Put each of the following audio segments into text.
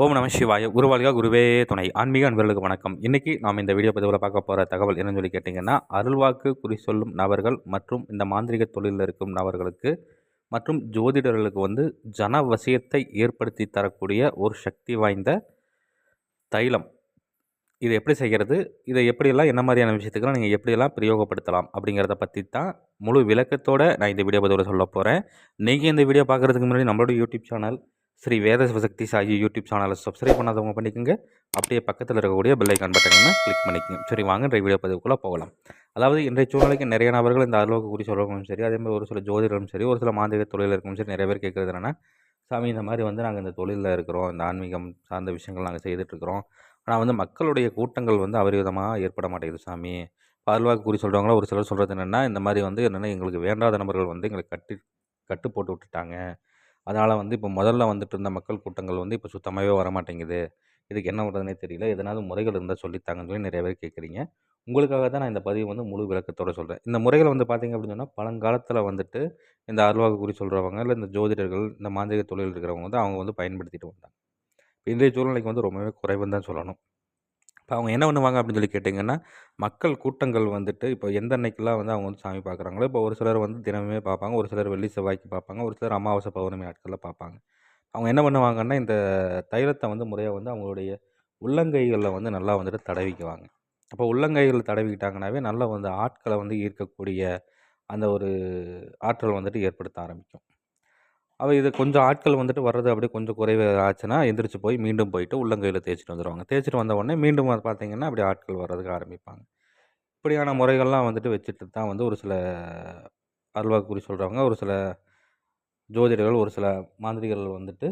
ஓம் நம சிவாய. குருவாளிகா குருவே துணை. ஆன்மீக அன்பர்களுக்கு வணக்கம். இன்னைக்கு நாம் இந்த வீடியோ பதிவில் பார்க்க போகிற தகவல் என்னன்னு சொல்லி கேட்டிங்கன்னா அருள்வாக்கு குறி சொல்லும் நபர்கள் மற்றும் இந்த மாந்திரிக தொழிலில் இருக்கும் நபர்களுக்கு மற்றும் ஜோதிடர்களுக்கு வந்து ஜனவசியத்தை ஏற்படுத்தி தரக்கூடிய ஒரு சக்தி வாய்ந்த தைலம். இதை எப்படி செய்கிறது? இதை எப்படியெல்லாம் என்ன மாதிரியான விஷயத்துக்கெல்லாம் நீங்கள் எப்படியெல்லாம் பிரயோகப்படுத்தலாம் அப்படிங்கிறத பற்றி தான் முழு விளக்கத்தோடு நான் இந்த வீடியோ பதிவில் சொல்ல போகிறேன் நீங்கள் இந்த வீடியோ பார்க்குறதுக்கு முன்னாடி நம்மளோட YouTube channel Sri Veda Sivasakthi Sai YouTube சேனலை சப்ஸ்கிரைப் பண்ணாதவங்க பண்ணிக்கோங்க. அப்படியே பக்கத்தில் இருக்கக்கூடிய பெல்லைக்கான் பட்டனை கிளிக் பண்ணிக்கோங்க. சரி வாங்க இன்றைய வீடியோ பதிவுக்குள்ளே போகலாம். அதாவது இன்றைய சூழ்நிலைக்கு நிறைய நபர்கள் இந்த அலுவலக குறி சொல்கிறவங்களும் சரி அதே மாதிரி ஒரு சில ஜோதிடரும் சரி ஒரு சில மாந்திரிக தொழில் இருக்கும் சரி நிறைய பேர் கேட்குறது என்னென்னா சாமி இந்த மாதிரி வந்து நாங்கள் இந்த தொழிலில் இருக்கிறோம். இந்த ஆன்மீகம் சார்ந்த விஷயங்கள் நாங்கள் செய்துட்ருக்குறோம் ஆனால் வந்து மக்களுடைய கூட்டங்கள் வந்து அபரிவிதமாக ஏற்பட மாட்டேங்குது சாமி. அருள்வாக்கு குறி சொல்கிறவங்களா ஒரு சிலர் சொல்கிறது என்னென்னா இந்த மாதிரி வந்து என்னென்னா எங்களுக்கு வேண்டாத நபர்கள் வந்து எங்களை கட்டி கட்டு போட்டு விட்டுட்டாங்க. அதனால் வந்து இப்போ முதல்ல வந்துட்டு இருந்த மக்கள் கூட்டங்கள் வந்து இப்போ சுத்தமாகவே வரமாட்டேங்குது. இதுக்கு என்ன பண்ணுறதுனே தெரியல. எதனாவது முறைகள் இருந்தால் சொல்லித்தாங்கன்னு சொல்லி நிறைய பேர் கேட்குறீங்க. உங்களுக்காக தான் நான் இந்த பதிவு வந்து முழு விளக்கத்தோடு சொல்கிறேன் இந்த முறைகள் வந்து பார்த்திங்க அப்படின்னு சொன்னால் பழங்காலத்தில் வந்துட்டு இந்த அருள்வாக்கு குறி சொல்கிறவங்க இல்லை இந்த ஜோதிடர்கள் இந்த மாந்திரிக தொழில் இருக்கிறவங்க வந்து அவங்க வந்து பயன்படுத்திட்டு வந்தாங்க. இன்றைய சூழ்நிலைக்கு வந்து ரொம்பவே குறைவுன்னு தான் சொல்லணும். இப்போ அவங்க என்ன பண்ணுவாங்க அப்படின்னு சொல்லி கேட்டிங்கன்னா மக்கள் கூட்டங்கள் வந்துட்டு இப்போ எந்த அன்னைக்கெல்லாம் வந்து அவங்க வந்து சாமி பார்க்குறாங்களோ இப்போ ஒரு சிலர் வந்து தினமே பார்ப்பாங்க ஒரு சிலர் வெள்ளி செவ்வாய்க்கு பார்ப்பாங்க ஒரு சிலர் அமாவாசை பௌர்ணமி நாட்களில் பார்ப்பாங்க அவங்க என்ன பண்ணுவாங்கன்னா இந்த தைலத்தை வந்து முறையாக வந்து அவங்களுடைய உள்ளங்கைகளில் வந்து நல்லா வந்துட்டு தடவிக்குவாங்க. அப்போ உள்ளங்கைகளில் தடவிக்கிட்டாங்கனாவே நல்லா வந்து ஆட்களை வந்து ஈர்க்கக்கூடிய அந்த ஒரு ஆற்றல் வந்துட்டு ஏற்படுத்த ஆரம்பிக்கும். அவள் இது கொஞ்சம் ஆட்கள் வந்துட்டு வர்றது அப்படியே கொஞ்சம் குறைவு ஆச்சுன்னா எந்திரிச்சு போய் மீண்டும் போயிட்டு உள்ளங்கையில் தேய்ச்சிட்டு வந்துடுவாங்க தேய்ச்சிட்டு வந்த உடனே மீண்டும் பார்த்தீங்கன்னா அப்படி ஆட்கள் வர்றதுக்கு ஆரம்பிப்பாங்க. இப்படியான முறைகள்லாம் வந்துட்டு வச்சுட்டு தான் வந்து ஒரு சில அருள்வாக்கு குறி சொல்கிறவங்க ஒரு சில ஜோதிடர்கள் ஒரு சில மாந்திரிகர்கள் வந்துட்டு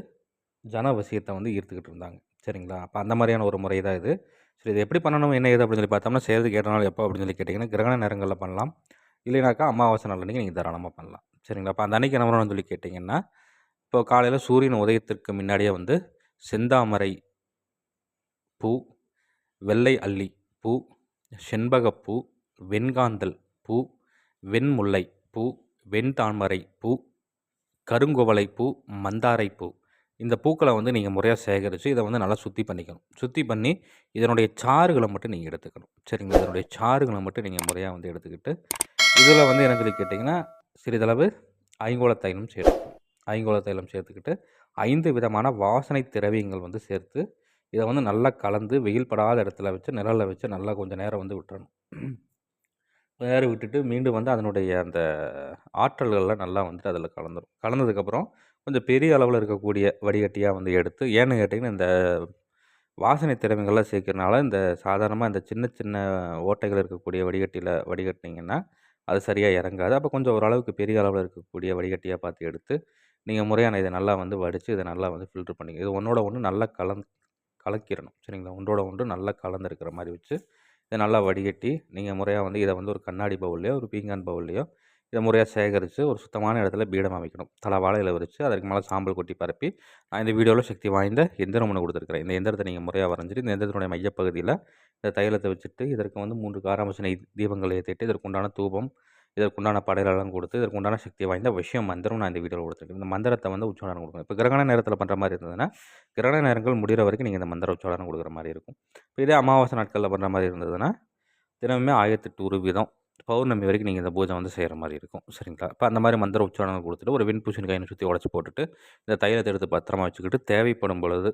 ஜனவசியத்தை வந்து ஈர்த்துக்கிட்டு இருந்தாங்க. சரிங்களா? அப்போ அந்த மாதிரியான ஒரு முறை தான் இது. சரி இது எப்படி பண்ணணும்? என்ன ஏது அப்படின்னு சொல்லி பார்த்தோம்னா செய்கிறது கேட்டனால எப்போ அப்படின்னு சொல்லி கேட்டிங்கன்னா கிரகண நேரங்களில் பண்ணலாம். இல்லைனாக்கா அமாவாசை நாள் அன்றைக்கி நீங்கள் தாராளமாக பண்ணலாம். சரிங்களா? அப்போ அந்த அன்றைக்கி என்ன பண்ணணும்னு சொல்லி கேட்டிங்கன்னா இப்போ காலையில் சூரியன் உதயத்திற்கு முன்னாடியே வந்து செந்தாமரை பூ வெள்ளை அல்லி பூ செண்பகப்பூ வெண்காந்தல் பூ வெண்முல்லை பூ வெண்தாமரை பூ கருங்குவளை பூ மந்தாரை பூ. இந்த பூக்களை வந்து நீங்கள் முறையாக சேகரித்து இதை வந்து நல்லா சுற்றி பண்ணிக்கணும். சுற்றி பண்ணி இதனுடைய சாறுகளை மட்டும் நீங்கள் எடுத்துக்கணும். சரிங்களா? இதனுடைய சாறுகளை மட்டும் நீங்கள் முறையாக வந்து எடுத்துக்கிட்டு இதில் வந்து என்ன சொல்லி கேட்டிங்கன்னா சிறிதளவு ஐங்கோல தைலம் சேர்த்து ஐங்கோல தைலம் சேர்த்துக்கிட்டு ஐந்து விதமான வாசனை திரவியங்கள் வந்து சேர்த்து இதை வந்து நல்லா கலந்து வெயில் படாத இடத்துல வச்சு நிழலில் வச்சு நல்லா கொஞ்சம் நேரம் வந்து விட்டுறணும். கொஞ்சம் நேரம் விட்டுட்டு மீண்டும் வந்து அதனுடைய அந்த ஆற்றல்கள்லாம் நல்லா வந்துட்டு அதில் கலந்துடும் கலந்ததுக்கப்புறம் கொஞ்சம் பெரிய அளவில் இருக்கக்கூடிய வடிகட்டியாக வந்து எடுத்து ஏன்னு கேட்டிங்கன்னா இந்த வாசனை திறமைகள்லாம் சேர்க்கறனால இந்த சாதாரணமாக இந்த சின்ன சின்ன ஓட்டைகள் இருக்கக்கூடிய வடிகட்டியில் வடிகட்டினீங்கன்னா அது சரியாக இறங்காது. அப்போ கொஞ்சம் ஓரளவுக்கு பெரிய அளவில் இருக்கக்கூடிய வடிகட்டியாக பார்த்து எடுத்து நீங்கள் முறையான இதை நல்லா வந்து வடித்து இதை நல்லா வந்து ஃபில்ட்ரு பண்ணிங்க இது ஒன்றோட ஒன்று நல்லா கலந் கலக்கிடணும் சரிங்களா? ஒன்றோட ஒன்று நல்லா கலந்துருக்கிற மாதிரி வச்சு இதை நல்லா வடிகட்டி நீங்கள் முறையாக வந்து இதை வந்து ஒரு கண்ணாடி பவுல்லையோ ஒரு பீங்கான் பவுல்லையோ இதை முறையாக சேகரித்து ஒரு சுத்தமான இடத்துல பீடம் அமைக்கணும். தலை வாழையில் வச்சு அதற்கு மேலே சாம்பல் கொட்டி பரப்பி நான் இந்த வீடியோவில் சக்தி வாய்ந்த எந்திரம் ஒன்று கொடுத்துருக்குறேன். இந்த எந்திரத்தை நீங்கள் முறையாக வரைஞ்சிட்டு இந்த எந்திரத்தினுடைய மையப்பகுதியில் இந்த தைலத்தை வச்சுட்டு இதற்கு வந்து மூன்று காராமசனை தீபங்களை ஏற்றிட்டு இதற்குண்டான தூபம் இதற்குண்டான படையலெல்லாம் கொடுத்து இதற்குண்டான சக்தி வாய்ந்த விஷயம் மந்திரம் நான் இந்த வீடியோவில் கொடுத்துருக்கேன். இந்த மந்திரத்தை வந்து உச்சாரணம் கொடுக்கணும். இப்போ கிரகண நேரத்தில் பண்ணுற மாதிரி இருந்ததுன்னா கிரகண நேரங்கள் முடிகிற வரைக்கும் நீங்கள் இந்த மந்திர உச்சாரணம் கொடுக்குற மாதிரி இருக்கும். இப்போ இதே அமாவாசை நாட்களில் பண்ணுற மாதிரி இருந்ததுன்னா தினமுமே ஆயிரத்தெட்டு ஒரு விதம் பௌர்ணமி வரைக்கும் நீங்கள் இந்த பூஜை வந்து செய்கிற மாதிரி இருக்கும். சரிங்களா? இப்போ அந்த மாதிரி மந்திர உச்சாரணம் கொடுத்துட்டு ஒரு வெண்பூசணி கையை சுற்றி உடச்சி போட்டுட்டு இந்த தைலத்தை எடுத்து பத்திரமா வச்சுக்கிட்டு தேவைப்படும் பொழுது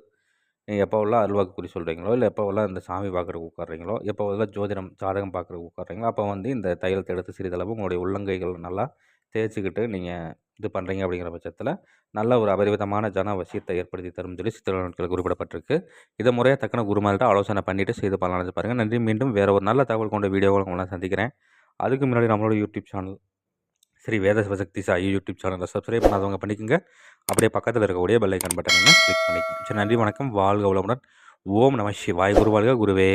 நீங்கள் எப்போவெல்லாம் அல்வாக்கு குறி சொல்கிறீங்களோ இல்லை எப்போவெல்லாம் இந்த சாமி பார்க்குறக்கு உட்காடுறீங்களோ எப்போவெல்லாம் ஜோதிடம் ஜாதகம் பார்க்குறக்கு உட்காடுறீங்களோ அப்போ வந்து இந்த தைலத்தை எடுத்து சிறிதளவு உங்களுடைய உள்ளங்கைகள் நல்லா தேய்ச்சிக்கிட்டு நீங்கள் இது பண்ணுறீங்க அப்படிங்கிற பட்சத்தில் நல்ல ஒரு அபரிவிதமான ஜன வசியத்தை ஏற்படுத்தி தரும் சொல்லி சித்திர நாட்கள் குறிப்பிடப்பட்டிருக்கு. இதை முறையாக தக்கன குருமார்கிட்ட ஆலோசனை பண்ணிவிட்டு செய்து பண்ணலாம்னு பாருங்கள் நன்றி. மீண்டும் வேறு ஒரு நல்ல தகவல் கொண்ட வீடியோவில் உங்களை சந்திக்கிறேன். அதுக்கு முன்னாடி நம்மளோட YouTube channel Sri Veda Sivasakthi Sai YouTube சேனலை சப்ஸ்கிரைப் பண்ணாதவங்க பண்ணிக்கோங்க. அப்படியே பக்கத்தில் இருக்கக்கூடிய பெல்லைக்கன் பட்டனை கிளிக் பண்ணிக்கோங்க. சரி நன்றி வணக்கம். வாழ்க உளமுடன் ஓம் நம சிவாய். குருவாழ்க குருவே.